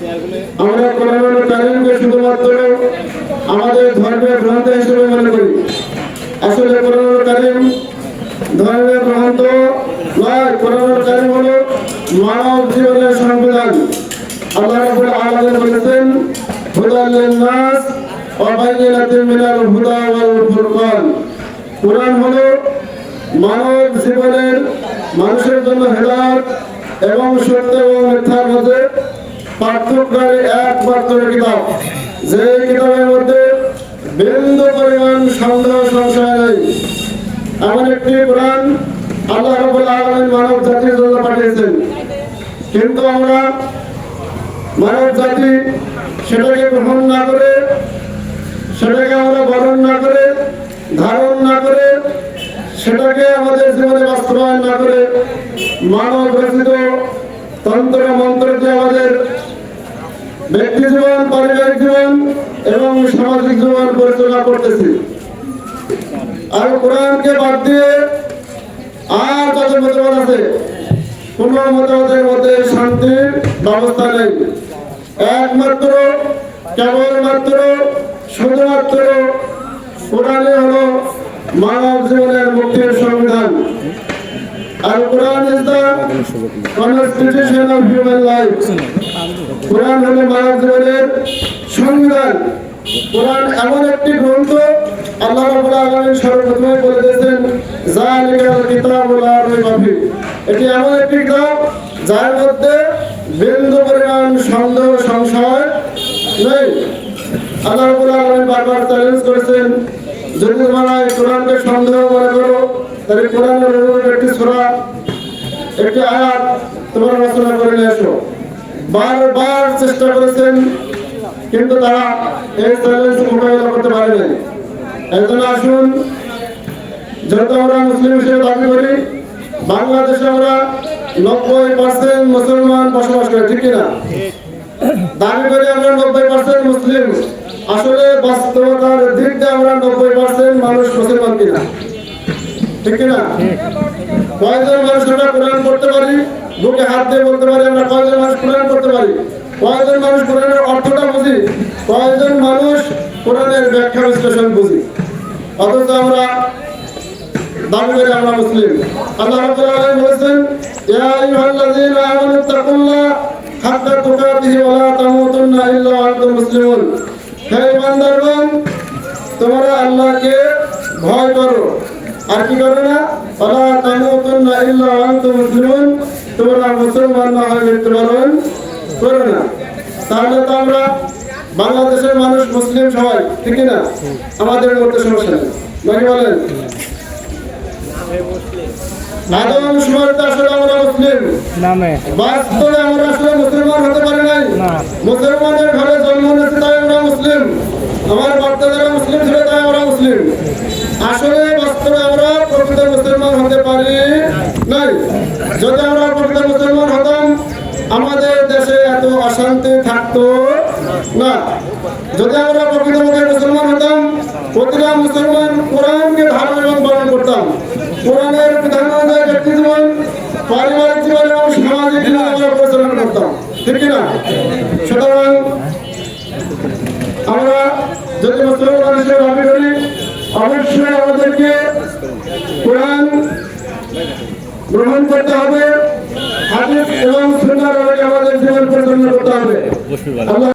আমরা কোরআনুল কারিমকে শুধুমাত্র আমাদের ধর্মের গ্রন্থ হিসেবে মনে করি। আসলে কোরআনুল কারিম ধর্মের গ্রন্থ নয় কোরআনুল কারিম হলো মানব জীবনের সংবিধান। আল্লাহ রাব্বুল আলামিন বলেছেন, হুদাল লিন-নাস ওয়া বায়িনাতিন মিনাল হুদা ওয়াল ফুরকান। কোরআন হলো মানব জীবনের মানুষের জন্য হেদায়ত এবং সত্য এবং মিথ্যার মধ্যে পার্থক্যকারী একমাত্র কিতাব। যে কিতাবের মধ্যে বিন্দু পরিমাণ সন্দেহ সংশয় নেই। এমন একটি কোরআন আল্লাহ রাব্বুল আলামিন মানব জাতির জন্য পাঠিয়েছেন। কিন্তু আমরা মানব জাতি সেটাকে গ্রহণ না করে, সেটাকে আমরা বরণ না করে, ধারণ না করে, সেটাকে আমাদের জীবনে বাস্তবায়ন না করে মানব রচিত তন্ত্র মন্ত্র দিয়ে আমাদের ব্যক্তি জীবন, পারিবারিক জীবন এবং সামাজিক জীবন পরিচালনা করতেছি। আর কোরআনকে বাদ দিয়ে আর যত মতবাদ আছে? কোন মতবাদের মধ্যে শান্তির ব্যবস্থা নেই। একমাত্র, কেবলমাত্র, শুধুমাত্র কোরআনে হলো মানব জীবনের মুক্তির সংবিধান। আর Quran is the constitution of human life কোরআন হলো মানব জীবনের সংবিধান। কোরআন এমন একটি গ্রন্থ আল্লাহ রাব্বুল আলামিন সর্বপ্রথমে বলে দিয়েছেন জালিকাল কিতাবুল লা রাইবা ফি। এটি এমন একটি কিতাব যার মধ্যে বিন্দু পরিমাণ সন্দেহ, সংশয় নেই। আল্লাহ রাব্বুল আলামিন বারবার চ্যালেঞ্জ করেছেন যদি তোমরা কোরআনকে সন্দেহ মনে করো। তাহলে কোরআনের একটি সূরা, একটি আয়াত তোমরা রচনা করে নিয়ে এসো। বারবার চেষ্টা করেছেন, কিন্তু তারা এই চ্যালেঞ্জ মোকাবিলা করতে পারেনি। একজন আসুন যেহেতু আমরা মুসলিম হিসেবে দাবি করি, বাংলাদেশে আমরা নব্বই পার্সেন্ট মুসলমান বসবাস করি, ঠিক কিনা? দাবি করি আমরা নব্বই পার্সেন্ট মুসলিম। আসলে বাস্তবতার দিক দিয়ে আমরা নব্বই পার্সেন্ট মানুষ মুসলমান কিনা? ঠিক কিনা? কয়জন মানুষ আমরা কোরআন পড়তে পারি? বুকে হাত দিয়ে বলতে পারি আমরা কয়জন মানুষ কোরআন পড়তে পারি? কয়জন মানুষ কোরআনের অর্থটা বুঝি? কয়জন মানুষ কোরআনের ব্যাখ্যা বুঝি? অথচ আমরা দাবি করি আমরা মুসলিম। আল্লাহ রাব্বুল আলামিন বলেছেন, ইয়া আইয়ুহাল্লাযীনা আমানু তাকুল্লাহ হাক্কা তুকাতিহি ওয়া হে তোমরা আল্লাহকে ভয় করো। আর কি না? ইল্লা আনতুম মুসলিমুন তোমরা মুসলমান না হয়ে মৃত্যুবরণ করো না। তাহলে তো আমরা বাংলাদেশের মানুষ মুসলিম সবাই ঠিক না? আমাদের মধ্যে সমস্যা নেই। নাকি বলেন? আদম আসলে আমরা মুসলিম। নামে। বাস্তবে আমরা আসলে মুসলমান হতে পারি নাই। মুসলমানের ঘরে জন্ম নিয়েছে তাই আমরা মুসলিম। আমার বাচ্চা যারা মুসলিম ছিল তাই আমরা মুসলিম। আসলে বাস্তবে থাকতো না। যদি আমরা প্রকৃত মুখে মুসলমান হতাম, প্রতিটা মুসলমান কোরআনকে ধারণ এবং পালন করতাম। কোরআনের বিধান অনুযায়ী ব্যক্তি জীবন, পারিবারিক জীবন এবং সামাজিক জীবন আমরা পরিচালনা করতাম। ঠিক কি না সুতরাং আমরা যদি মুসলমান হিসেবে দাবি করি, অবশ্যই আমাদেরকে কোরআন গ্রহণ করতে হবে ですわ。